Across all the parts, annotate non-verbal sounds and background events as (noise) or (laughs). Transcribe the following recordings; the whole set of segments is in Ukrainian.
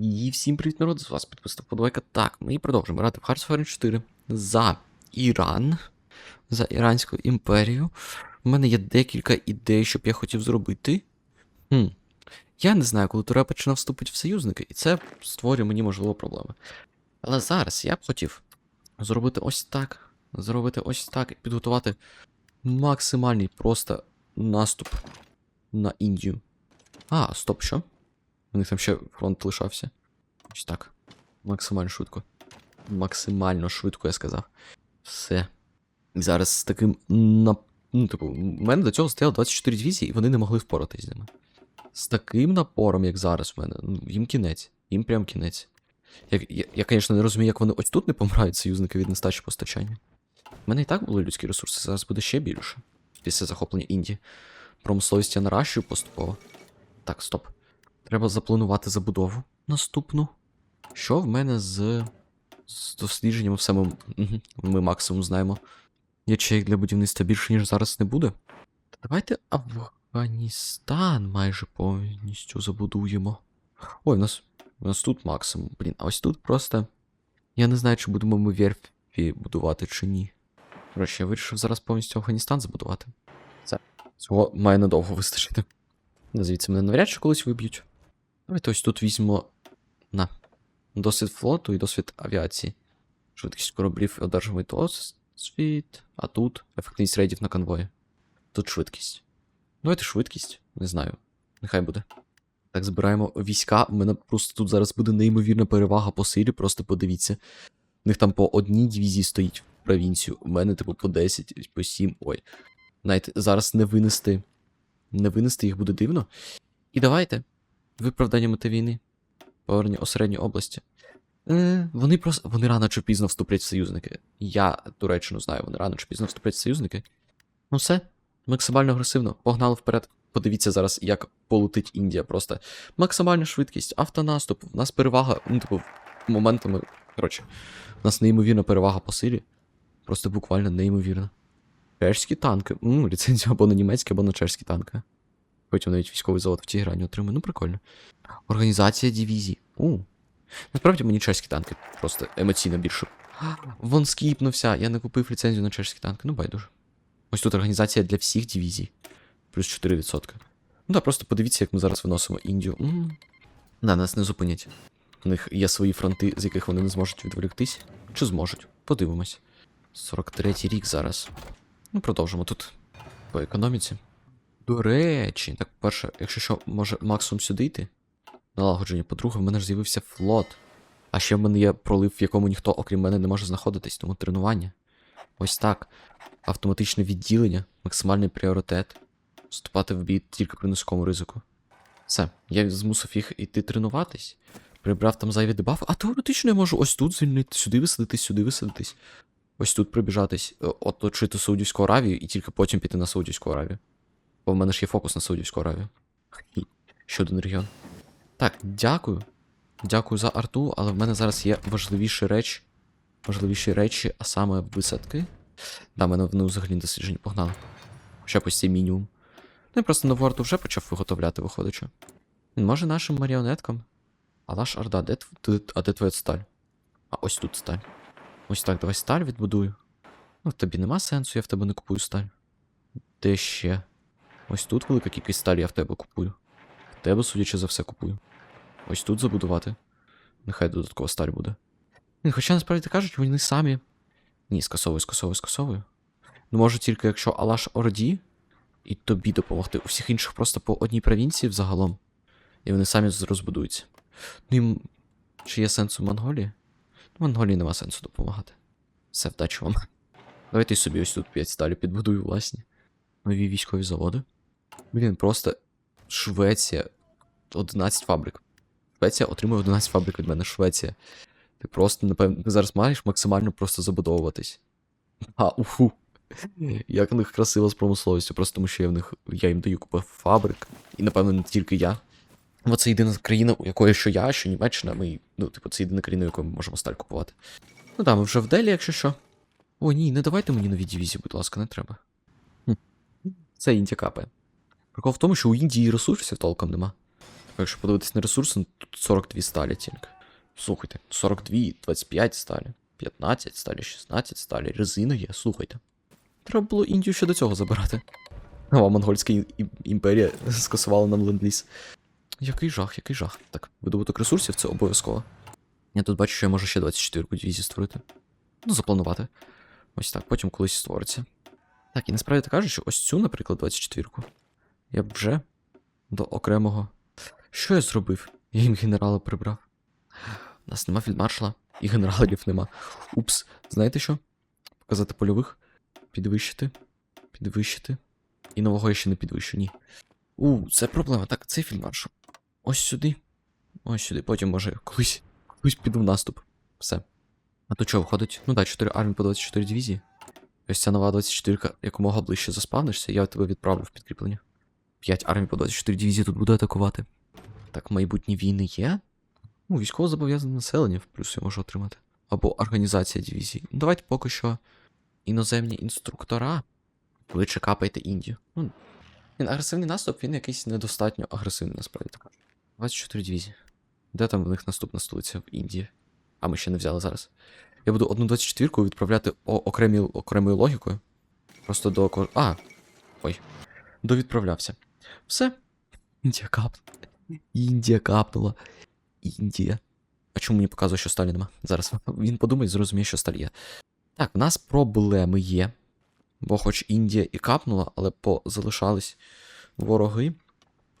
І всім привіт, народ, з вас підписав подвойка. Так, ми продовжуємо грати в Hearts of Iron 4 за Іран, за Іранську імперію. У мене є декілька ідей, щоб я хотів зробити. Хм. Я не знаю, коли Туреччина вступить в союзники, і це створює мені, можливо, проблеми. Але зараз я б хотів зробити ось так. Зробити ось так і підготувати максимальний просто наступ на Індію. А, стоп, що? У них там ще фронт лишався. Ось так. Максимально швидко. Максимально швидко, я сказав. Все. Зараз з таким на... Ну, типу, в мене до цього стояло 24 дивізії, і вони не могли впоратись з ними. З таким напором, як зараз в мене, ну, їм кінець. Їм прям кінець. Я, я, я, звісно, не розумію, як вони ось тут не помирають, союзники від нестачі постачання. У мене і так були людські ресурси, зараз буде ще більше. Після захоплення Індії. Промисловість я наращую поступово. Так, стоп. Треба запланувати забудову наступну. Що в мене з, з дослідженнями все ми, ми максимум знаємо. Ячеїк для будівництва більше, ніж зараз не буде. Та давайте Афганістан майже повністю забудуємо. Ой, у нас, у нас тут максимум. Блін, а ось тут просто. Я не знаю, чи будемо ми верфі будувати чи ні. Коротше, я вирішив зараз повністю Афганістан забудувати. Це. Цього має надовго вистачити. Звідси мене навряд чи колись виб'ють. Давайте ось тут візьмемо на досвід флоту і досвід авіації. Швидкість кораблів і одержимий досвід, а тут ефективність рейдів на конвої. Тут швидкість. Давайте швидкість, не знаю. Нехай буде. Так, збираємо війська. У мене просто тут зараз буде неймовірна перевага по силі, просто подивіться. У них там по одній дивізії стоїть в провінцію. У мене, типу, по 10, по 7. Ой. Навіть зараз не винести. Не винести їх буде дивно. І давайте. Виправдання мети війни. Повернення осередньої області. Е, вони просто. Вони рано чи пізно вступлять в союзники. Я Туреччину знаю, вони рано чи пізно вступлять в союзники. Ну все, максимально агресивно. Погнали вперед. Подивіться зараз, як полетить Індія. Просто максимальна швидкість, автонаступ. У нас перевага, ну, типу, моментами. Коротше, у нас неймовірна перевага по силі. Просто буквально неймовірна. Чешські танки. Ну, ліцензію або на німецькі, або на чешські танки. Потім навіть військовий завод в Тіграні отримає. Ну, прикольно. Організація дивізій. У. Насправді мені чеські танки просто емоційно більше. (gasps) Вон скіпнувся, я не купив ліцензію на чешські танки, ну байдуже. Ось тут організація для всіх дивізій. Плюс 4%. Ну так, просто подивіться, як ми зараз виносимо Індію. м Да, нас не зупинять. У них є свої фронти, з яких вони не зможуть відволіктись. Чи зможуть? Подивимось. 43-й рік зараз. Ну, продовжимо тут по економіці. До речі, так, перше, якщо що, може максимум сюди йти? Налагодження. По-друге, в мене ж з'явився флот. А ще в мене є пролив, в якому ніхто, окрім мене, не може знаходитись, тому тренування. Ось так. Автоматичне відділення, максимальний пріоритет. Вступати в бій тільки при низькому ризику. Все, я змусив їх іти тренуватись. Прибрав там зайві дебафи, а теоретично я можу ось тут звільнити, сюди висадитись, сюди висадитись. Ось тут прибіжатись, е, оточити Саудівську Аравію і тільки потім піти на Саудівську Аравію. Бо в мене ж є фокус на Саудівську Аравію. Ще один регіон. Так, дякую. Дякую за арту, але в мене зараз є важливіші речі. Важливіші речі, а саме висадки. Да, мене вони взагалі дослідження погнали. Хоча б ось мінімум. Ну я просто нову арту вже почав виготовляти, виходить. Може нашим маріонеткам? Алаш Орда, де, тв- ти- а де твоя сталь? А ось тут сталь. Ось так, давай сталь відбудую. Ну, в тобі нема сенсу, я в тебе не купую сталь. Де ще? Ось тут велика кількість сталі я в тебе купую. В тебе, судячи за все, купую. Ось тут забудувати. Нехай додаткова сталь буде. Хоча насправді кажуть, вони самі. Ні, скасовую, скасовую, скасовую. Ну, може тільки якщо Алаш Орді і тобі допомогти. У всіх інших просто по одній провінції взагалом. І вони самі розбудуються. Ну і м- чи є сенс у Монголії? Ну, Монголії нема сенсу допомагати. Все, вдачі вам. Давайте собі ось тут 5 сталі підбудую власні. Нові військові заводи. Блін, просто Швеція. 11 фабрик. Швеція отримує 11 фабрик від мене. Швеція. Ти просто, напевно, зараз маєш максимально просто забудовуватись. А, уфу. Як у них красиво з промисловістю, просто тому що я в них я їм даю купу фабрик. І, напевно, не тільки я. Бо це єдина країна, у якої що я, що Німеччина, ми. Ну, типу, це єдина країна, у якої ми можемо сталь купувати. Ну так, ми вже в Делі, якщо що. О, ні, не давайте мені нові дивізії, будь ласка, не треба. Це капає. Прикол в тому, що у Індії ресурсів толком нема. Якщо подивитись на ресурси, ну, тут 42 сталі тільки. Слухайте, 42, 25 сталі, 15 сталі, 16 сталі, резина є, слухайте. Треба було Індію ще до цього забирати. Нова монгольська ім- ім- імперія (laughs) скасувала нам ленд-ліз. Який жах, який жах. Так, видобуток ресурсів це обов'язково. Я тут бачу, що я можу ще 24 дивізії створити. Ну, запланувати. Ось так, потім колись створиться. Так, і насправді так кажучи, ось цю, наприклад, 24-ку. Я б вже до окремого. Що я зробив? Я їм генерала прибрав. У нас нема фільдмаршала і генералів нема. Упс, знаєте що? Показати польових, підвищити, підвищити. І нового я ще не підвищу, ні. У, це проблема. Так, цей фільдмаршал. Ось сюди. Ось сюди. Потім може колись, колись піду в наступ. Все. А то що виходить? Ну так, 4 армії по 24 дивізії. Ось ця нова 24 якомога ближче заспавнишся, я тебе відправлю в підкріплення. 5 армій по 24 дивізії тут буде атакувати. Так, майбутні війни є. Ну, військово зобов'язане населення, в плюс я можу отримати. Або організація дивізій. Ну, давайте поки що іноземні інструктора. Ви чекапайте Індію. Ну, він агресивний наступ, він якийсь недостатньо агресивний, насправді так. 24 дивізії. Де там в них наступна столиця в Індії? А ми ще не взяли зараз. Я буду одну 24-ку відправляти окремі, окремою логікою. Просто до А. Ой. Довідправлявся. Все. Індія капнула. Індія капнула. Індія. А чому мені показує, що сталі нема? Зараз він подумає і зрозуміє, що сталь є. Так, в нас проблеми є. Бо хоч Індія і капнула, але позалишались вороги.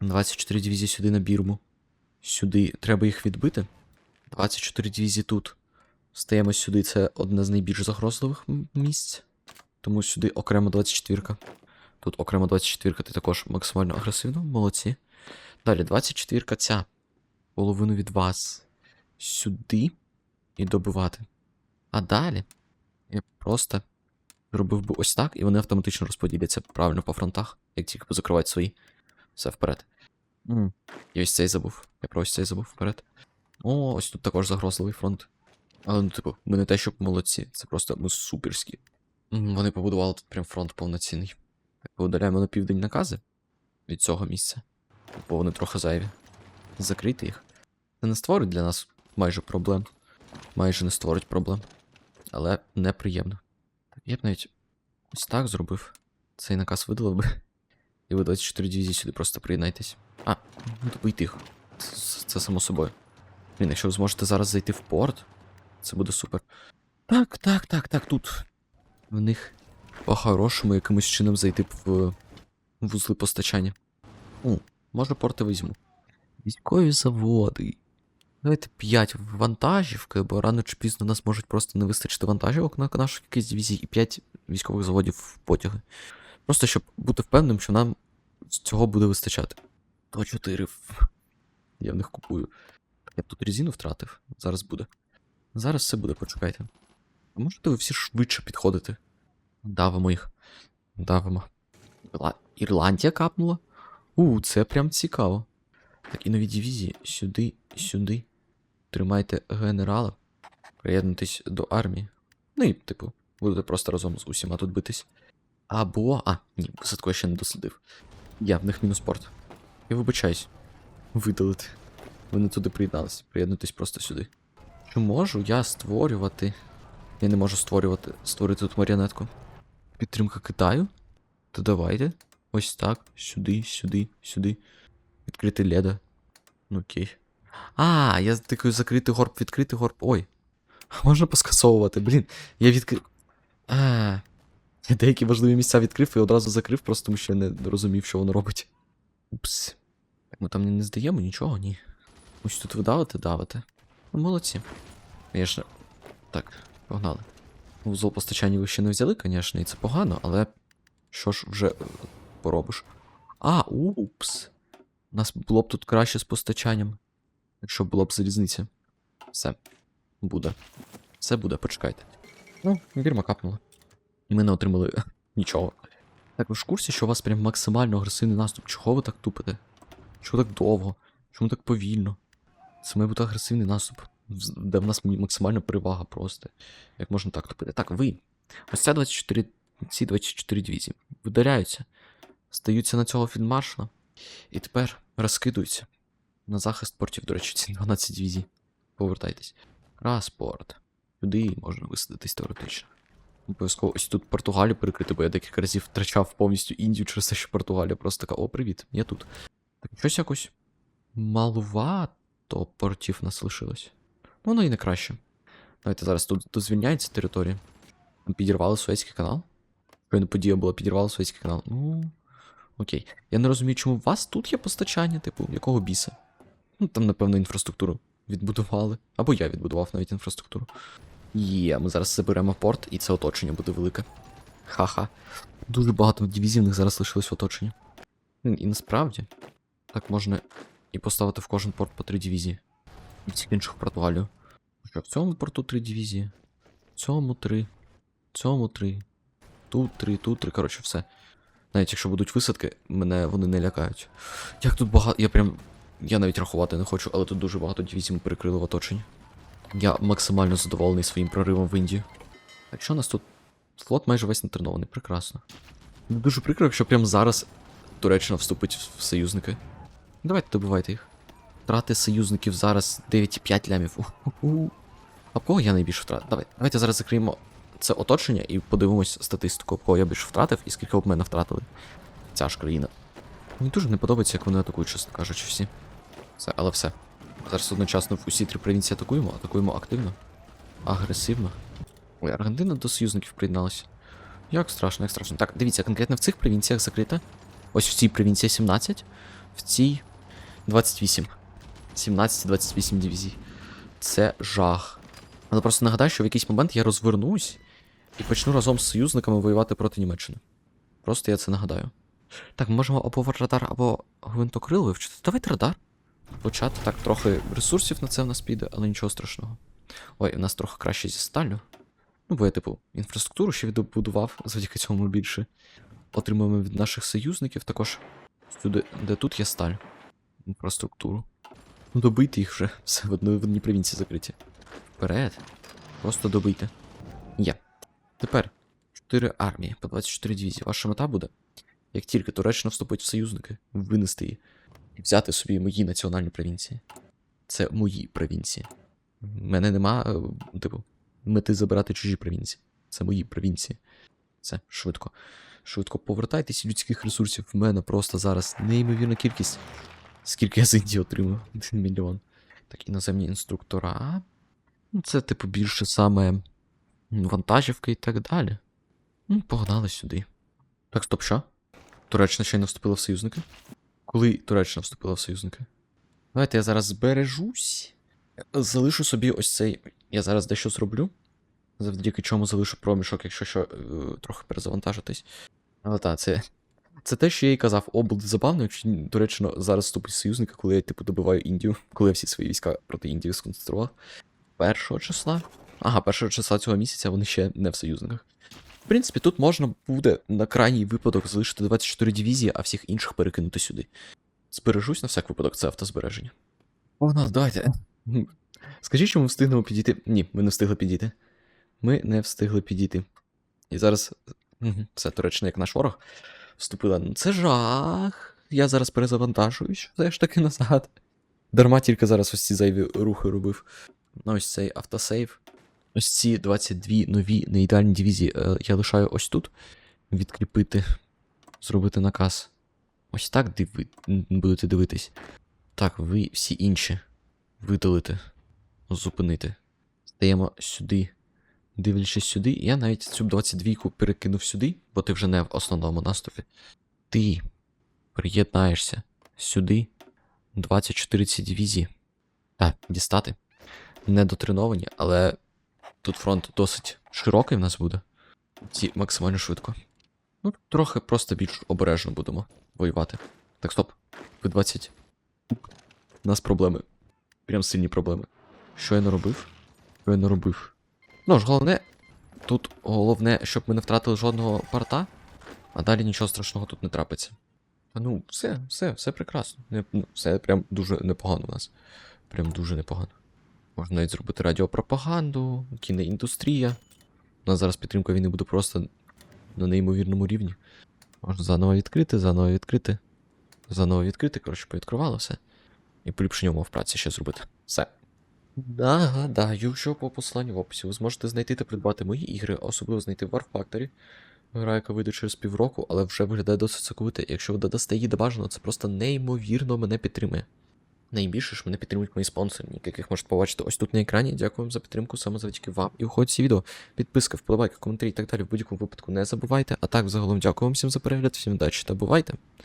24 дивізії сюди на Бірму. Сюди треба їх відбити. 24 дивізії тут. Стаємо сюди, це одне з найбільш загрозливих місць. Тому сюди окремо 24. Тут окремо 24-ка, ти також максимально агресивно, молодці. Далі 24 ця. Половину від вас сюди і добивати. А далі я просто зробив би ось так, і вони автоматично розподіляться правильно по фронтах, як тільки позакривають свої. Все вперед. М, Я ось цей забув. Я про ось цей забув вперед. О, ось тут також загрозливий фронт. Але ну, типу, ми не те, щоб молодці, це просто ми суперські. Вони побудували тут прям фронт повноцінний. Поудаляємо на південь накази від цього місця. Бо вони трохи зайві. Закрити їх. Це не створить для нас майже проблем. Майже не створить проблем. Але неприємно. Я б навіть ось так зробив. Цей наказ видалив би. І ви 24 дивізії сюди просто приєднайтесь. А, ну добийте їх. Це, це само собою. Блін, якщо ви зможете зараз зайти в порт, це буде супер. Так, так, так, так, тут. В них по-хорошому якимось чином зайти в вузли постачання. У, може порти візьму. Військові заводи. Давайте 5 вантажівки, бо рано чи пізно нас можуть просто не вистачити вантажівок на наших якійсь дивізії і 5 військових заводів в потяги. Просто щоб бути впевненим, що нам цього буде вистачати. То 4. Я в них купую. Я б тут резину втратив. Зараз буде. Зараз все буде, почекайте. А можете ви всі швидше підходити? Давимо їх. Давимо. Ірландія капнула? У, це прям цікаво. Так, і нові дивізії. Сюди, сюди. Тримайте генерала. Приєднуйтесь до армії. Ну і, типу, будете просто разом з усіма тут битись. Або. А, ні, висадку я ще не дослідив. Я в них мінус порт. Я вибачаюсь. Видалити. Ви не туди приєднались. Приєднуйтесь просто сюди. Чи можу я створювати. Я не можу створювати. Створити тут маріонетку. Підтримка Китаю? То давайте. Ось так. Сюди, сюди, сюди. Відкрити леда. Ну окей. А, я такий закритий горб, відкритий горб. Ой. (laughs) Можна поскасовувати, блін. Я відкрив. А. Я деякі важливі місця відкрив і одразу закрив, просто тому що я не розумів, що воно робить. Упс. Ми там не здаємо нічого, ні. Ось тут ви давите, давите. Ну, молодці. Звісно. Так, погнали. Вузол постачання ви ще не взяли, звісно, і це погано, але що ж вже е, поробиш? А, упс. У нас було б тут краще з постачанням. Якщо було б залізниця. Все. Буде. Все буде, почекайте. Ну, вірма капнула. І ми не отримали (laughs) нічого. Так, ви ж в курсі, що у вас прям максимально агресивний наступ. Чого ви так тупите? Чого так довго? Чому так повільно? Це має бути агресивний наступ, де в нас максимальна перевага просто. Як можна так тупити? Так, ви. Ось ця 24, ці 24 дивізії видаляються, стаються на цього фільмаршала, і тепер розкидуються На захист портів, до речі, ці 12 дивізій. Повертайтесь. Транспорт. Сюди можна висадитись теоретично. Обов'язково ось тут Португалію перекрити, бо я декілька разів втрачав повністю Індію через те, що Португалія просто така, о, привіт, я тут. Так, щось якось малувато портів нас лишилось. Ну, воно і не краще. Давайте зараз тут, тут звільняється територія. Підірвали Суецький канал. Щойно подія була, підірвали Суецький канал. Ну. Окей. Я не розумію, чому у вас тут є постачання, типу, якого біса? Ну, там, напевно, інфраструктуру відбудували. Або я відбудував навіть інфраструктуру. Є, ми зараз заберемо порт, і це оточення буде велике. Ха-ха. Дуже багато дивізій в них зараз лишилось в оточенні. І насправді, так можна і поставити в кожен порт по три дивізії. І всіх інших в Португалію. Що, в цьому порту три дивізії, в цьому три, в цьому три, тут три, тут три, коротше, все. Навіть якщо будуть висадки, мене вони не лякають. Як тут багато. Я прям. Я навіть рахувати не хочу, але тут дуже багато дивізій ми перекрили в оточенні. Я максимально задоволений своїм проривом в Індію. Так що у нас тут флот майже весь натренований, прекрасно. Дуже прикро, якщо прямо зараз Туреччина вступить в союзники. Давайте добивайте їх. Втрати союзників зараз 9,5 лямів. А в кого я найбільше втратив? Давай, давайте зараз закриємо це оточення і подивимось статистику, в кого я більше втратив і скільки об мене втратили. Ця ж країна. Мені дуже не подобається, як вони атакують, чесно кажучи, всі. Все, але все. Зараз одночасно усі три провінції атакуємо, атакуємо активно, агресивно. Ой, Аргентина до союзників приєдналася. Як страшно, як страшно. Так, дивіться, конкретно в цих провінціях закрита. Ось в цій провінції 17, в цій 28. 17-28 дивізій. Це жах. Але просто нагадаю, що в якийсь момент я розвернусь і почну разом з союзниками воювати проти Німеччини. Просто я це нагадаю. Так, ми можемо або радар, або гвинтокрил вивчити. Давайте радар. Почати. Так, трохи ресурсів на це в нас піде, але нічого страшного. Ой, у нас трохи краще зі сталю. Ну, бо я, типу, інфраструктуру ще відбудував, завдяки цьому більше. Отримуємо від наших союзників також сюди, де тут є сталь. Інфраструктуру. Ну, добийте їх вже. Все в одній, в одній провінції закриті. Вперед. Просто добийте. Є. Тепер 4 армії по 24 дивізії. Ваша мета буде, як тільки Туреччина вступить в союзники, винести її і взяти собі мої національні провінції. Це мої провінції. У мене нема, е, типу, мети забирати чужі провінції. Це мої провінції. Це швидко. Швидко повертайтесь людських ресурсів. В мене просто зараз неймовірна кількість. Скільки я з Індії отримав? (laughs) Один мільйон. Так, іноземні інструктора. Ну, Це, типу, більше саме вантажівки і так далі. Ну, погнали сюди. Так, стоп, що? Туреччина ще не вступила в союзники? Коли Туреччина вступила в союзники? Давайте я зараз збережусь. Залишу собі ось цей. Я зараз дещо зроблю. Завдяки чому залишу проміжок, якщо що, е, трохи перезавантажитись. Але так, це. Це те, що я і казав, о, буде забавно, якщо Туреччина зараз вступить союзника, коли я, типу, добиваю Індію, (laughs) коли я всі свої війська проти Індії сконцентрував. Першого числа. Ага, першого числа цього місяця вони ще не в союзниках. В принципі, тут можна буде на крайній випадок залишити 24 дивізії, а всіх інших перекинути сюди. Збережусь на всяк випадок, це автозбереження. О, нас, давайте. (laughs) Скажіть, що ми встигнемо підійти. Ні, ми не встигли підійти. Ми не встигли підійти. І зараз. Все, Туреччина, як наш ворог, вступила. Ну, Це жах. Я зараз перезавантажуюсь, все ж таки назад. Дарма тільки зараз ось ці зайві рухи робив. Ну, ось цей автосейв. Ось ці 22 нові неідеальні дивізії е, я лишаю ось тут. Відкріпити, зробити наказ. Ось так диви... будете дивитись. Так, ви всі інші. Видалити. Зупинити. Стаємо сюди. Дивлячись сюди, я навіть цю 22-ку перекинув сюди, бо ти вже не в основному наступі. Ти приєднаєшся сюди. 24 ці дивізії. Так, дістати. Не дотреновані, але тут фронт досить широкий в нас буде. Ці максимально швидко. Ну, трохи просто більш обережно будемо воювати. Так, стоп. Ви 20. У нас проблеми. Прям сильні проблеми. Що я наробив? Що я наробив? Ну ж, головне. Тут головне, щоб ми не втратили жодного порта, а далі нічого страшного тут не трапиться. Та ну, все, все, все прекрасно. Не, ну, все прям дуже непогано у нас. Прям дуже непогано. Можна навіть зробити радіопропаганду, кіноіндустрія. У нас зараз підтримка війни буде просто на неймовірному рівні. Можна заново відкрити, заново відкрити. Заново відкрити, коротше, повідкривало все. і поліпшення умов праці ще зробити. Все. Нагадаю, що по посиланню в описі ви зможете знайти та придбати мої ігри, особливо знайти War Factory. Гра, яка вийде через півроку, але вже виглядає досить соковито. Якщо ви додасте її до бажаного, це просто неймовірно мене підтримує. Найбільше ж мене підтримують мої спонсори, яких можете побачити ось тут на екрані. Дякую вам за підтримку саме завдяки вам. І уходь ці відео, підписка, вподобайка, коментарі і так далі в будь-якому випадку не забувайте. А так, загалом, дякую вам всім за перегляд, всім удачі та бувайте!